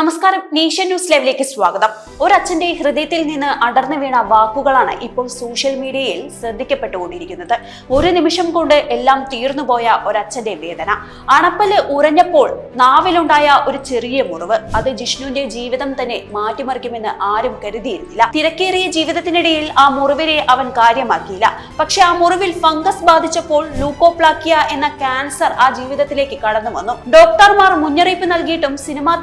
നമസ്കാരം nation news ലൈവിലേക്ക് സ്വാഗതം. ഒരച്ഛന്റെ ഹൃദയത്തിൽ നിന്ന് അടർന്നു വീണ വാക്കുകളാണ് ഇപ്പോൾ സോഷ്യൽ മീഡിയയിൽ ശ്രദ്ധിക്കപ്പെട്ടുകൊണ്ടിരിക്കുന്നത്. ഒരു നിമിഷം കൊണ്ട് എല്ലാം തീർന്നുപോയ ഒരച്ഛന്റെ വേദന. അണപ്പൽ ഉറഞ്ഞപ്പോൾ നാവിലുണ്ടായ ഒരു ചെറിയ മുറിവ്. അത് ജിഷ്ണുവിന്റെ ജീവിതം തന്നെ മാറ്റിമറിക്കുമെന്ന് ആരും കരുതിയിരുന്നില്ല. തിരക്കേറിയ ജീവിതത്തിനിടയിൽ ആ മുറിവിനെ അവൻ കാര്യമാക്കിയില്ല. പക്ഷെ ആ മുറിവിൽ ഫംഗസ് ബാധിച്ചപ്പോൾ ലൂക്കോപ്ലാക്കിയ എന്ന ക്യാൻസർ ആ ജീവിതത്തിലേക്ക് കടന്നു വന്നു. ഡോക്ടർമാർ മുന്നറിയിപ്പ് നൽകിയിട്ടും സിനിമാ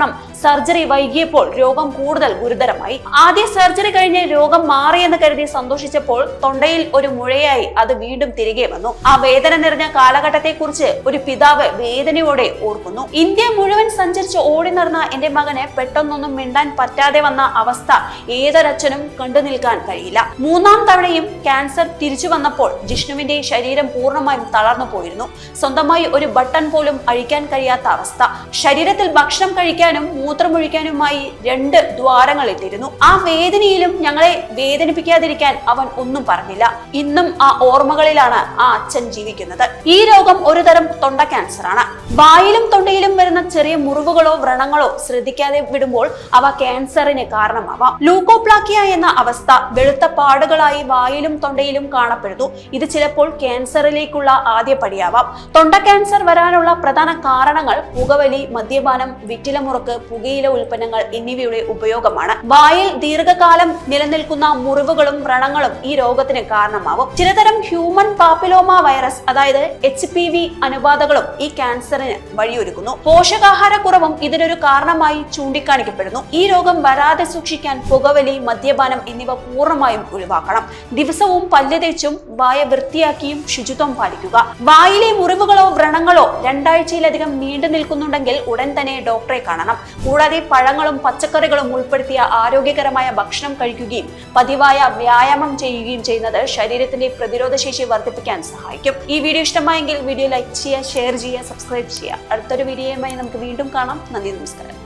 แบบ സർജറി വൈകിയപ്പോൾ രോഗം കൂടുതൽ ഗുരുതരമായി. ആദ്യ സർജറി കഴിഞ്ഞ് രോഗം മാറിയെന്ന് കരുതി സന്തോഷിച്ചപ്പോൾ തൊണ്ടയിൽ ഒരു മുഴയായി അത് വീണ്ടും തിരികെ വന്നു. ആ വേദന നിറഞ്ഞ കാലഘട്ടത്തെക്കുറിച്ച് ഒരു പിതാവ് വേദനയോടെ ഓർക്കുന്നു. ഇന്ത്യ മുഴുവൻ സഞ്ചരിച്ച് ഓടി നടന്ന എന്റെ മകനെ പെട്ടെന്നൊന്നും മിണ്ടാൻ പറ്റാതെ വന്ന അവസ്ഥ ഏതൊരച്ഛനും കണ്ടു നിൽക്കാൻ കഴിയില്ല. മൂന്നാം തവണയും ക്യാൻസർ തിരിച്ചു വന്നപ്പോൾ ജിഷ്ണുവിന്റെ ശരീരം പൂർണമായും തളർന്നു പോയിരുന്നു. സ്വന്തമായി ഒരു ബട്ടൺ പോലും അഴിക്കാൻ കഴിയാത്ത അവസ്ഥ. ശരീരത്തിൽ ഭക്ഷണം കഴിക്കാനും മൂത്രമൊഴിക്കാനുമായി രണ്ട് ദ്വാരങ്ങൾ എത്തിയിരുന്നു ആ വേദനയിലും ഞങ്ങളെ വേദനിപ്പിക്കാതിരിക്കാൻ അവൻ ഒന്നും പറഞ്ഞില്ല. ഇന്നും ആ ഓർമ്മകളിലാണ് ആ അച്ഛൻ ജീവിക്കുന്നത്. ഈ രോഗം ഒരു തരം തൊണ്ട ക്യാൻസർ ആണ്. വായിലും തൊണ്ടയിലും വരുന്ന ചെറിയ മുറിവുകളോ വ്രണങ്ങളോ ശ്രദ്ധിക്കാതെ വിടുമ്പോൾ അവ ക്യാൻസറിന് കാരണമാവാം. ലൂക്കോപ്ലാക്കിയ എന്ന അവസ്ഥ വെളുത്ത പാടുകളായി വായിലും തൊണ്ടയിലും കാണപ്പെടുന്നു. ഇത് ചിലപ്പോൾ ക്യാൻസറിലേക്കുള്ള ആദ്യ പടിയാവാം. തൊണ്ട ക്യാൻസർ വരാനുള്ള പ്രധാന കാരണങ്ങൾ പുകവലി മദ്യപാനം വിറ്റിലമുറുക്ക് പുകയില ഉൽപ്പന്നങ്ങൾ എന്നിവയുടെ ഉപയോഗമാണ്. വായിൽ ദീർഘകാലം നിലനിൽക്കുന്ന മുറിവുകളും വ്രണങ്ങളും ഈ രോഗത്തിന് കാരണമാവും. ചിലതരം ഹ്യൂമൻ പാപ്പിലോമ വൈറസ് അതായത് എച്ച് പി വി അനുബാധകളും ഈ ക്യാൻസറിന് വഴിയൊരുക്കുന്നു. പോഷകാഹാരക്കുറവും ഇതിനൊരു കാരണമായി ചൂണ്ടിക്കാണിക്കപ്പെടുന്നു. ഈ രോഗം വരാതെ സൂക്ഷിക്കാൻ പുകവലി മദ്യപാനം എന്നിവ പൂർണമായും ഒഴിവാക്കണം. ദിവസവും പല്ല് തേച്ചും വായ വൃത്തിയാക്കിയും ശുചിത്വം പാലിക്കുക. വായിലെ മുറിവുകളോ വ്രണങ്ങളോ രണ്ടാഴ്ചയിലധികം നീണ്ടു നിൽക്കുന്നുണ്ടെങ്കിൽ ഉടൻ തന്നെ ഡോക്ടറെ കാണണം. കൂടാതെ പഴങ്ങളും പച്ചക്കറികളും ഉൾപ്പെടുത്തിയ ആരോഗ്യകരമായ ഭക്ഷണം കഴിക്കുകയും പതിവായ വ്യായാമം ചെയ്യുകയും ചെയ്യുന്നത് ശരീരത്തിന്റെ പ്രതിരോധ ശേഷി വർദ്ധിപ്പിക്കാൻ സഹായിക്കും. ഈ വീഡിയോ ഇഷ്ടമായെങ്കിൽ വീഡിയോ ലൈക്ക് ചെയ്യുക ഷെയർ ചെയ്യുക സബ്സ്ക്രൈബ് ചെയ്യുക. അടുത്തൊരു വീഡിയോയുമായി നമുക്ക് വീണ്ടും കാണാം. നന്ദി നമസ്കാരം.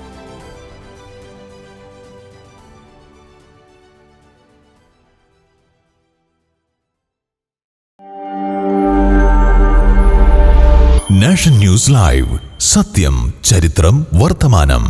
നാഷൻ ന്യൂസ് ലൈവ് സത്യം ചരിത്രം വർത്തമാനം